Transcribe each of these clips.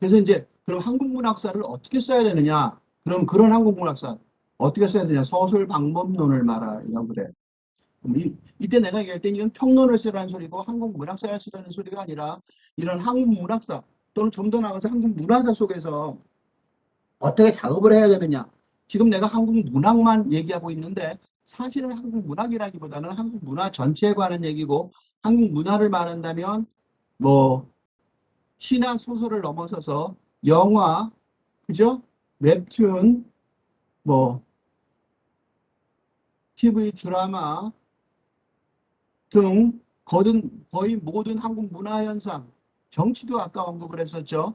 그래서 이제 그럼 한국문학사를 어떻게 써야 되느냐? 그럼 그런 한국문학사 어떻게 써야 되냐? 서술 방법론을 말하려고 그래. 이, 이때 내가 얘기할 때 이건 평론을 쓰라는 소리고 한국문학사를 쓰라는 소리가 아니라 이런 한국문학사 또는 좀 더 나아가서 한국문화사 속에서 어떻게 작업을 해야 되느냐? 지금 내가 한국문학만 얘기하고 있는데 사실은 한국문학이라기보다는 한국문화 전체에 관한 얘기고 한국문화를 말한다면 뭐 시나 소설을 넘어서서 영화, 그죠? 웹툰, 뭐 TV 드라마 등 거든 거의 모든 한국 문화 현상, 정치도 아까 언급을 했었죠.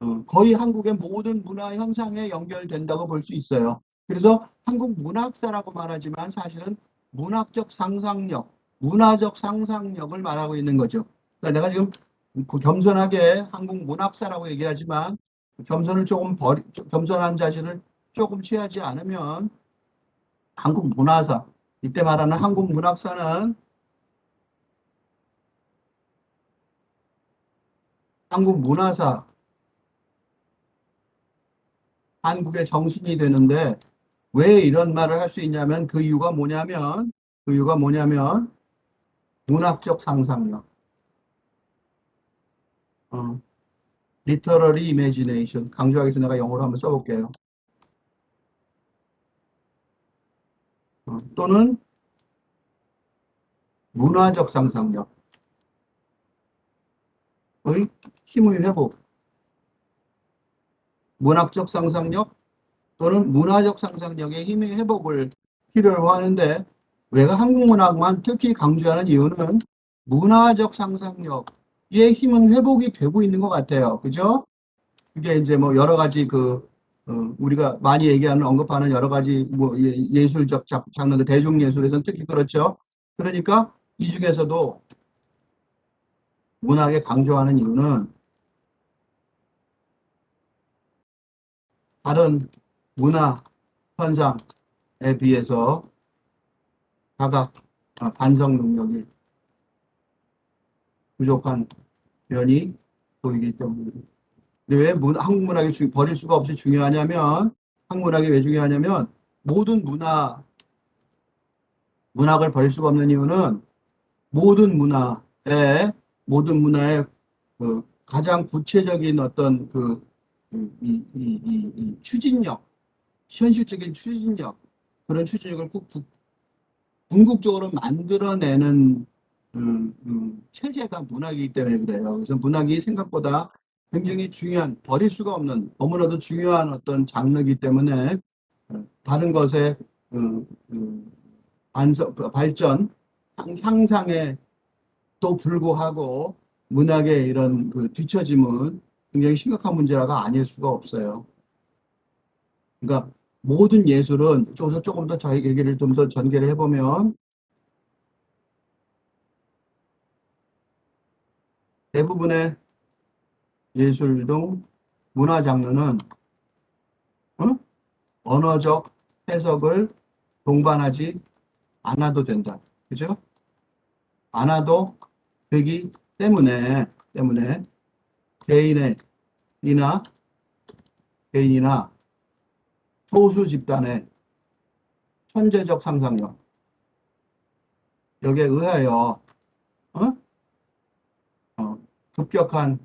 어, 거의 한국의 모든 문화 현상에 연결된다고 볼 수 있어요. 그래서 한국 문학사라고 말하지만 사실은 문학적 상상력, 문화적 상상력을 말하고 있는 거죠. 그러니까 내가 지금 그 겸손하게 한국 문학사라고 얘기하지만 겸손을 조금 버리, 겸손한 자세를 조금 취하지 않으면 한국 문화사, 이때 말하는 한국 문학사는 한국 문화사, 한국의 정신이 되는데 왜 이런 말을 할 수 있냐면 그 이유가 뭐냐면 그 이유가 뭐냐면 문학적 상상력. 어, literary imagination 강조하기 위해서 내가 영어로 한번 써볼게요. 어, 또는 문화적 상상력의 힘의 회복. 문학적 상상력 또는 문화적 상상력의 힘의 회복을 필요로 하는데 왜가 한국 문학만 특히 강조하는 이유는 문화적 상상력 의 힘은 회복이 되고 있는 것 같아요. 그죠? 그게 이제 뭐 여러 가지 그 어, 우리가 많이 얘기하는 언급하는 여러 가지 뭐 예, 술적 장르 그 대중 예술에서는 특히 그렇죠. 그러니까 이 중에서도 문학에 강조하는 이유는 다른 문화 현상에 비해서 자각 아, 반성 능력이 부족한 면이 보이기. 근데 왜 문, 한국 문학이 주, 버릴 수가 없이 중요하냐면 한국 문학이 왜 중요하냐면 모든 문화 문학을 버릴 수가 없는 이유는 모든 문화의 모든 문화의 그 가장 구체적인 어떤 그 이, 이, 이, 이 추진력, 현실적인 추진력, 그런 추진력을 꼭 구, 궁극적으로 만들어내는 음, 음, 체제가 문학이기 때문에 그래요. 그래서 문학이 생각보다 굉장히 중요한, 버릴 수가 없는, 너무나도 중요한 어떤 장르이기 때문에 어, 다른 것의 음, 음, 반성, 발전, 향상에 또 불구하고 문학의 이런 그 뒤처짐은 굉장히 심각한 문제라가 아닐 수가 없어요. 그러니까 모든 예술은 조금 더 저희 얘기를 좀 더 전개를 해보면 대부분의 예술 등 문화 장르는 어? 언어적 해석을 동반하지 않아도 된다. 그죠? 않아도 되기 때문에 때문에 개인의 이나 개인이나 소수 집단의 천재적 상상력 여기에 의하여 어? 어, 급격한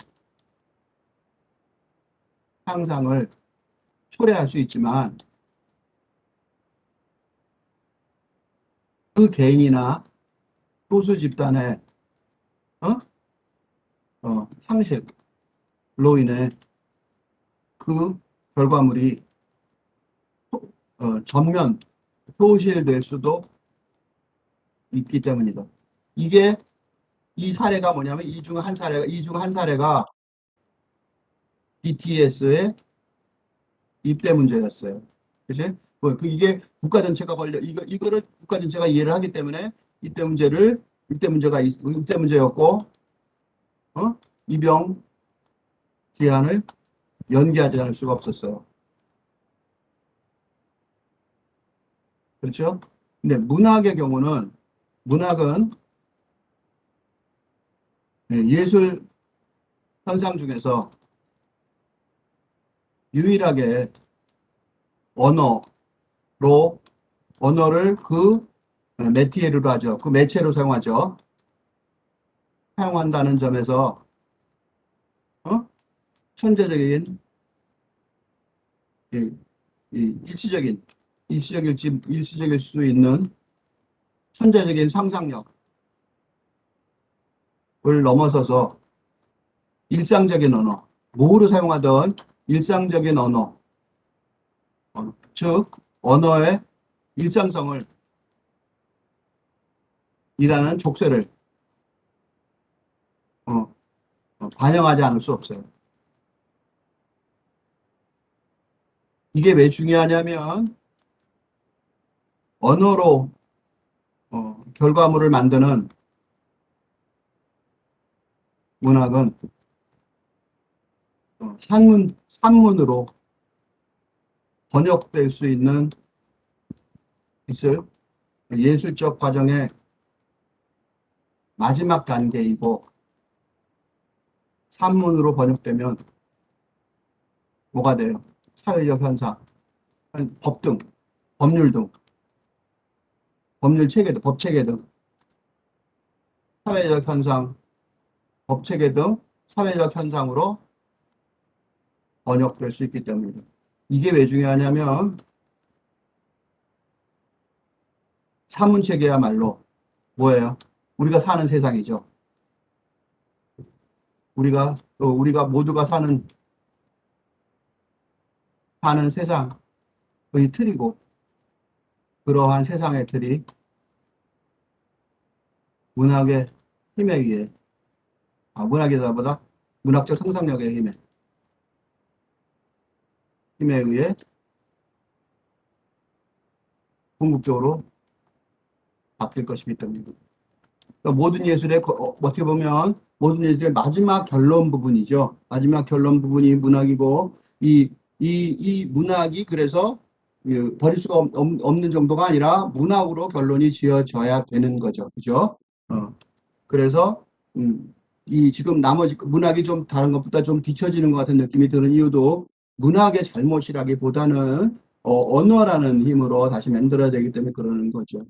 상상을 초래할 수 있지만 그 개인이나 소수 집단의 어? 어, 상실로 인해 그 결과물이 어, 전면 소실될 수도 있기 때문이다. 이게 이 사례가 뭐냐면 이 중 한 사례가 이 중 한 사례가 BTS의 입대 문제였어요. 그치? 그, 그 이게 국가 전체가 걸려 이거 이거를 국가 전체가 이해를 하기 때문에 입대 문제를 입대 문제가 입대 문제였고 어? 입영 제한을 연기하지 않을 수가 없었어요. 그렇죠? 근데 문학의 경우는 문학은 예, 예술 현상 중에서 유일하게 언어로 언어를 그 메티에르로 하죠. 그 매체로 사용하죠. 사용한다는 점에서 어? 천재적인 이, 이 일시적인 일시적일지 일시적일 수 있는 천재적인 상상력 을 넘어서서 일상적인 언어, 뭐로 사용하던 일상적인 언어, 어, 즉 언어의 일상성을 이라는 족쇄를 어, 어, 반영하지 않을 수 없어요. 이게 왜 중요하냐면 언어로 어, 결과물을 만드는 문학은 어, 산문, 산문으로 번역될 수 있는 있을 예술적 과정의 마지막 단계이고 산문으로 번역되면 뭐가 돼요? 사회적 현상, 법 등, 법률 등, 법률 체계 등, 법 체계 등, 사회적 현상, 법 체계 등 사회적 현상으로 번역될 수 있기 때문이다. 이게 왜 중요하냐면 산문 체계야말로 뭐예요? 우리가 사는 세상이죠. 우리가 어, 우리가 모두가 사는 사는 세상의 틀이고 그러한 세상의 틀이 문학의 힘에 의해 아, 문학이다보다 문학적 상상력의 힘에 힘에 의해 궁극적으로 바뀔 것이기 때문입니다. 그러니까 모든 예술의 거- 어, 어떻게 보면 모든 예술의 마지막 결론 부분이죠. 마지막 결론 부분이 문학이고 이 이, 이 문학이 그래서 그 버릴 수가 없, 없- 없는 정도가 아니라 문학으로 결론이 지어져야 되는 거죠. 그죠? 어. 그래서 음, 이 지금 나머지 문학이 좀 다른 것보다 좀 뒤처지는 것 같은 느낌이 드는 이유도 문학의 잘못이라기보다는 어, 언어라는 힘으로 다시 만들어야 되기 때문에 그러는 거죠.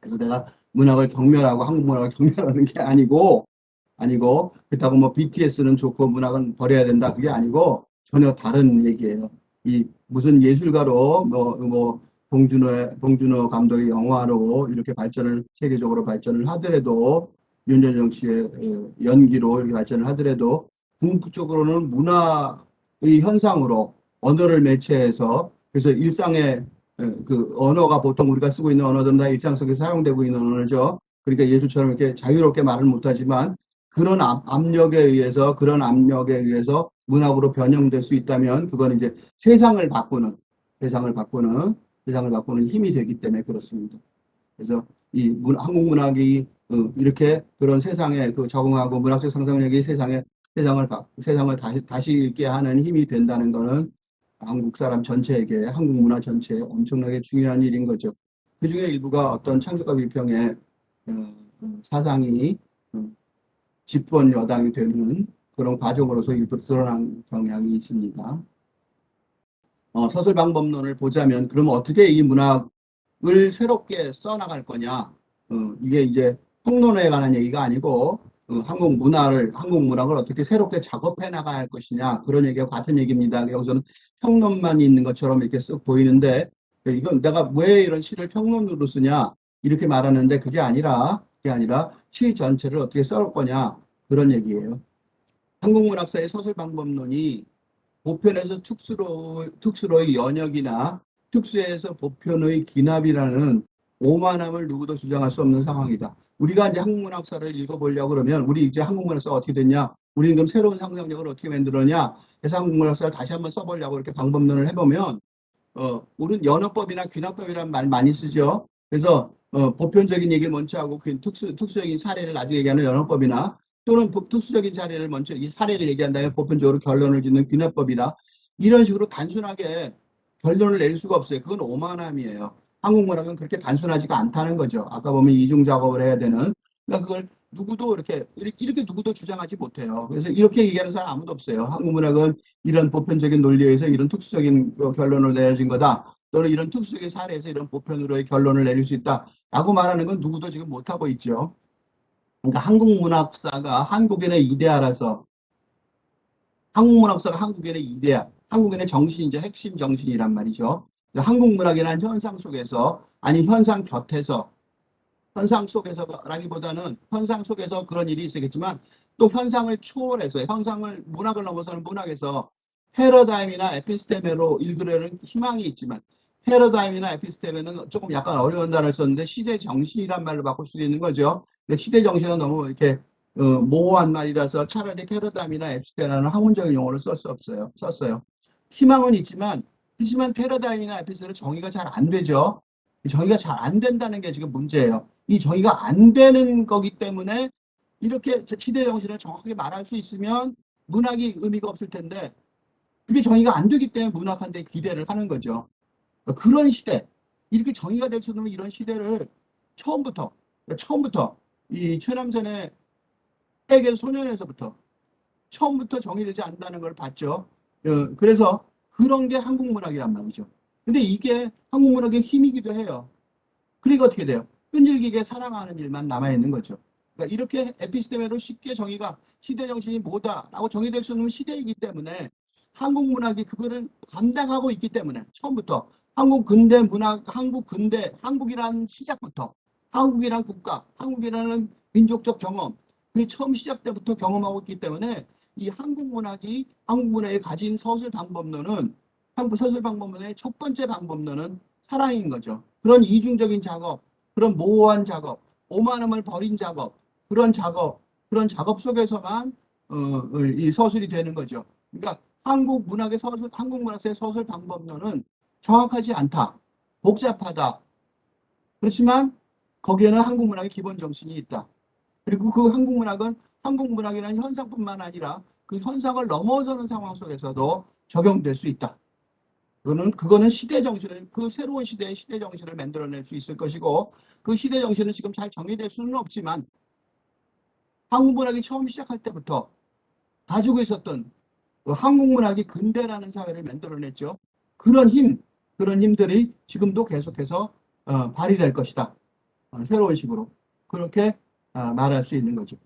그래서 내가 문학을 경멸하고 한국 문학을 경멸하는 게 아니고 아니고 그렇다고 뭐 BTS는 좋고 문학은 버려야 된다 그게 아니고 전혀 다른 얘기예요. 이 무슨 예술가로 뭐, 뭐 봉준호 봉준호 감독의 영화로 이렇게 발전을 세계적으로 발전을 하더라도 윤여정 씨의 어, 연기로 이렇게 발전을 하더라도 궁극적으로는 문화의 현상으로 언어를 매체해서 그래서 일상의 에, 그 언어가 보통 우리가 쓰고 있는 언어들은 다 일상 속에 사용되고 있는 언어죠. 그러니까 예술처럼 이렇게 자유롭게 말을 못하지만 그런 압, 압력에 의해서 그런 압력에 의해서 문학으로 변형될 수 있다면 그건 이제 세상을 바꾸는 세상을 바꾸는 세상을 바꾸는 힘이 되기 때문에 그렇습니다. 그래서 이 문, 한국 문학이 어, 이렇게 그런 세상에 그 적응하고 문학적 상상력이 세상에 세상을 바, 세상을 다시 다시 읽게 하는 힘이 된다는 거는 한국 사람 전체에게 한국 문화 전체에 엄청나게 중요한 일인 거죠. 그 중에 일부가 어떤 창조과 비평의 어, 어, 사상이 어, 집권 여당이 되는 그런 과정으로서 일부 드러난 경향이 있습니다. 어, 서술 방법론을 보자면 그러면 어떻게 이 문학 을 새롭게 써나갈 거냐? 어, 이게 이제 평론에 관한 얘기가 아니고 어, 한국 문화를 한국 문학을 어떻게 새롭게 작업해 나갈 것이냐 그런 얘기가 같은 얘기입니다. 여기서는 평론만 있는 것처럼 이렇게 쓱 보이는데 이건 내가 왜 이런 시를 평론으로 쓰냐 이렇게 말하는데 그게 아니라 그게 아니라 시 전체를 어떻게 썰 거냐 그런 얘기예요. 한국문학사의 서술 방법론이 보편에서 특수로 특수로의 연역이나 특수에서 보편의 기납이라는 오만함을 누구도 주장할 수 없는 상황이다. 우리가 이제 한국문학사를 읽어보려고 그러면 우리 이제 한국문학사가 어떻게 됐냐? 우리는 그럼 새로운 상상력을 어떻게 만들었냐? 그래서 한국문학사를 다시 한번 써보려고 이렇게 방법론을 해보면 어, 우리는 연어법이나 귀납법이라는 말 많이 쓰죠. 그래서 어, 보편적인 얘기를 먼저 하고 그 특수, 특수적인 사례를 나중에 얘기하는 연어법이나 또는 보- 특수적인 사례를 먼저 이 사례를 얘기한 다음에 보편적으로 결론을 짓는 귀납법이나 이런 식으로 단순하게 결론을 낼 수가 없어요. 그건 오만함이에요. 한국문학은 그렇게 단순하지가 않다는 거죠. 아까 보면 이중 작업을 해야 되는 그러니까 그걸 누구도 이렇게 이렇게, 누구도 주장하지 못해요. 그래서 이렇게 얘기하는 사람 아무도 없어요. 한국 문학은 이런 보편적인 논리에서 이런 특수적인 그 결론을 내려진 거다. 또는 이런 특수적인 사례에서 이런 보편으로의 결론을 내릴 수 있다라고 말하는 건 누구도 지금 못하고 있죠. 그러니까 한국 문학사가 한국인의 이데아라서 한국 문학사가 한국인의 이데아, 한국인의 정신이죠. 핵심 정신이란 말이죠. 한국 문학이라는 현상 속에서 아니 현상 곁에서 현상 속에서라기보다는 현상 속에서 그런 일이 있겠지만 또 현상을 초월해서 현상을 문학을 넘어서는 문학에서 패러다임이나 에피스테메로 읽으려는 희망이 있지만 패러다임이나 에피스테메는 조금 약간 어려운 단어를 썼는데 시대 정신이란 말로 바꿀 수도 있는 거죠. 근데 시대 정신은 너무 이렇게 어, 모호한 말이라서 차라리 패러다임이나 에피스테라는 학문적인 용어를 쓸 수 없어요. 썼어요. 희망은 있지만 하지만 패러다임이나 에피스테는 정의가 잘 안 되죠. 이 정의가 잘 안 된다는 게 지금 문제예요. 이 정의가 안 되는 거기 때문에 이렇게 시대 정신을 정확하게 말할 수 있으면 문학이 의미가 없을 텐데 그게 정의가 안 되기 때문에 문학한테 기대를 하는 거죠. 그러니까 그런 시대, 이렇게 정의가 될 수 있는 이런 시대를 처음부터, 그러니까 처음부터 이 최남선의 세계 소년에서부터 처음부터 정의되지 않는다는 걸 봤죠. 어, 그래서 그런 게 한국 문학이란 말이죠. 근데 이게 한국 문학의 힘이기도 해요. 그리고 어떻게 돼요? 끈질기게 사랑하는 일만 남아있는 거죠. 그러니까 이렇게 에피스테메로 쉽게 정의가 시대 정신이 뭐다라고 정의될 수 있는 시대이기 때문에 한국 문학이 그거를 감당하고 있기 때문에 처음부터 한국 근대 문학, 한국 근대, 한국이라는 시작부터 한국이란 국가, 한국이라는 민족적 경험, 그 처음 시작 때부터 경험하고 있기 때문에 이 한국 문학이 한국 문학이 가진 서술 방법론은 한국 서술 방법론의 첫 번째 방법론은 사랑인 거죠. 그런 이중적인 작업, 그런 모호한 작업, 오만함을 버린 작업, 그런 작업, 그런 작업 속에서만 어, 어, 이 서술이 되는 거죠. 그러니까 한국 문학의 서술, 한국 문학의 서술 방법론은 정확하지 않다, 복잡하다. 그렇지만 거기에는 한국 문학의 기본 정신이 있다. 그리고 그 한국 문학은 한국 문학이라는 현상뿐만 아니라 그 현상을 넘어서는 상황 속에서도 적용될 수 있다. 그거는 그거는 시대 정신을 그 새로운 시대의 시대 정신을 만들어낼 수 있을 것이고 그 시대 정신은 지금 잘 정의될 수는 없지만 한국 문학이 처음 시작할 때부터 가지고 있었던 그 한국 문학이 근대라는 사회를 만들어냈죠. 그런 힘, 그런 힘들이 지금도 계속해서 어, 발휘될 것이다. 어, 새로운 식으로 그렇게 어, 말할 수 있는 거죠.